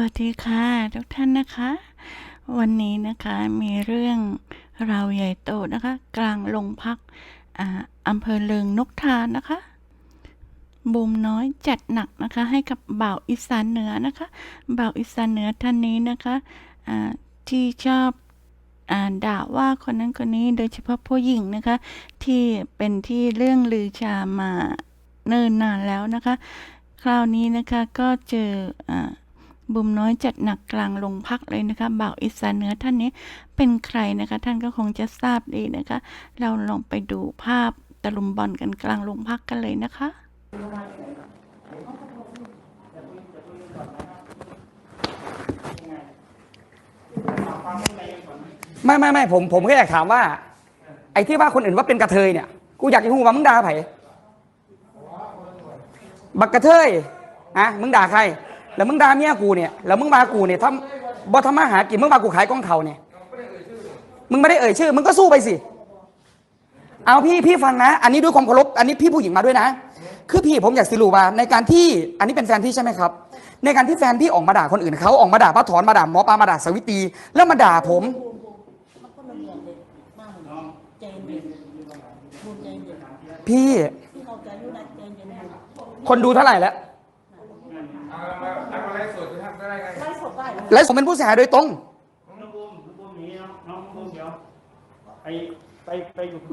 วัสดีค่ะทุกท่านนะคะ วันนี้นะคะมีเรื่องเราใหญ่โตนะคะ กลางโรงพักอ่าอำเภอเลิงนกทานะคะบูมน้อยจัดหนักนะคะ ให้กับบ่าวอีสานเหนือนะคะบ่าวอีสานเหนือท่านนี้นะคะอ่าที่ชอบอ่าด่าว่าคนนั้นคนนี้โดยเฉพาะผู้หญิงนะคะ ที่เป็นที่เรื่องลือชามาเนิ่นนานแล้วนะคะ คราวนี้นะคะก็เจออ่า บุมน้อยจัดหนักกลางโรงพักเลยนะคะบ่าวอีสานเหนือท่านนี้เป็นใครนะคะ ท่านก็คงจะทราบดีนะคะ เราลองไปดูภาพตะลุมบอลกันกลางโรงพักกันเลยนะคะไม่ไม่ไม่ผมผมแค่อยากถามว่า ไอ้ที่ว่าคนอื่นว่าเป็นกระเทยเนี่ยกูอยากจะรู้ว่ามึงด่าไผบักกระเทยอะมึงด่าใคร แล้วมึงด่าเมียกูเนี่ยแล้วมึงมากูเนี่ยทำบ่ทำมาหากินมึงมากูขายกล้องเขาเนี่ยมึงไม่ได้เอ่ยชื่อ มึงก็สู้ไปสิ เอาพี่พี่ฟังนะ อันนี้ด้วยความเคารพอันนี้พี่ผู้หญิงมาด้วยนะ คือพี่ผมอยากสิรู้ว่า ในการที่อันนี้เป็นแฟนพี่ใช่ไหมครับ ในการที่แฟนพี่ออกมาด่าคนอื่นเขาออกมาด่าป้าถอนมาด่าหมอปลามาด่าสวิตี แล้วมาด่าผม พี่ คนดูเท่าไหร่แล้ว และผมเป็นผู้เสียหายโดยตรง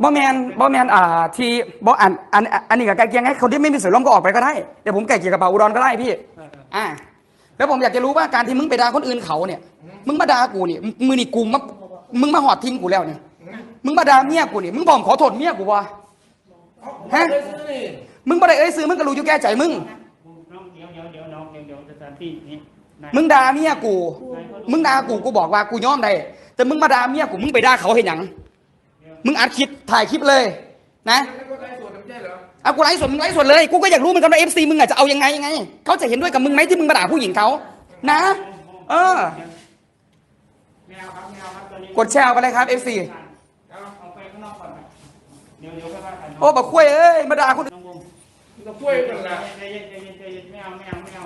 บ่แมนบอแมนอ่าที่บออันอันอันนี้กับไก่เกียงให้คนที่ไม่มีส่วนร่วมก็ออกไปก็ได้เดี๋ยวผมไก่เกียงกับป่าอุดรก็ได้พี่อ่าแล้วผมอยากจะรู้ว่าการที่มึงไปด่าคนอื่นเขาเนี่ย มึงมาด่ากูเนี่ยมึงนี่กูมามึงมาหอดทิ้งกูแล้วเนี่ยมึงมาด่าเมียกูเนี่ยมึงบอกขอโทษเมียกูวะฮะมึงบ่ได้เอ้ยซื้อมึงก็รู้อยู่แก่ใจมึงเดี๋ยวเดี๋ยวเดี๋ยวน้องเดี๋ยวเดี๋ยวสถานที่นี้ มึงด่าเมียกู มึงด่ากูกูบอกว่ากูยอมได้แต่มึงมาด่าเมียกูมึงไปด่าเขาเห็นหยังมึงอัดคลิปถ่ายคลิปเลย นะแล้วก็ไลฟ์สดไม่ใช่เหรอเอากูไลฟ์สดมึงไลฟ์สดเลยกูก็อยากรู้เหมือนกันว่าเอฟซีมึงอะจะเอายังไงยังไงเขาจะเห็นด้วยกับมึงไหมที่มึงมาด่าผู้หญิงเขานะ เออแมวครับแมวครับตอนนี้กดแชร์ไปเลยครับเอฟซีเอาเอาไปข้างนอกก่อนนะเดี๋ยวเดี๋ยวค่อยว่ากันโอ้บักคุยเอ้ยมาด่าคนอื่นน้องบูมก็ช่วยกันละใจเย็นใจเย็นใจเย็นไม่เอาไม่เอาไม่เอา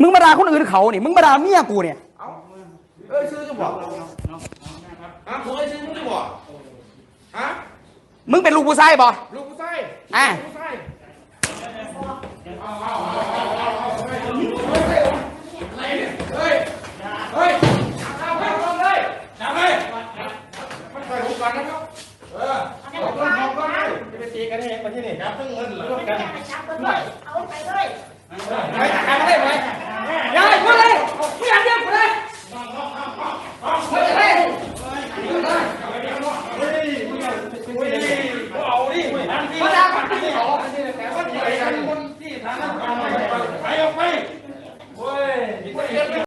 มึงมาด่าคนอื่นเขาเนี่ยมึงมาด่าเมียกูเนี่ยเอ้ยซื้อจะบอกน้องน้องน้องน้องนะผมไอ้ซื้อมึงจะบอกฮะมึงเป็นลูกผู้ชายบ่ลูกผู้ชายอะลูกผู้ชายเฮ้ยเฮ้ยเอาไปก่อนเลยจับเลยมันใส่หูกันนะครับเออเอาเงินเงินเลยจ Ôi,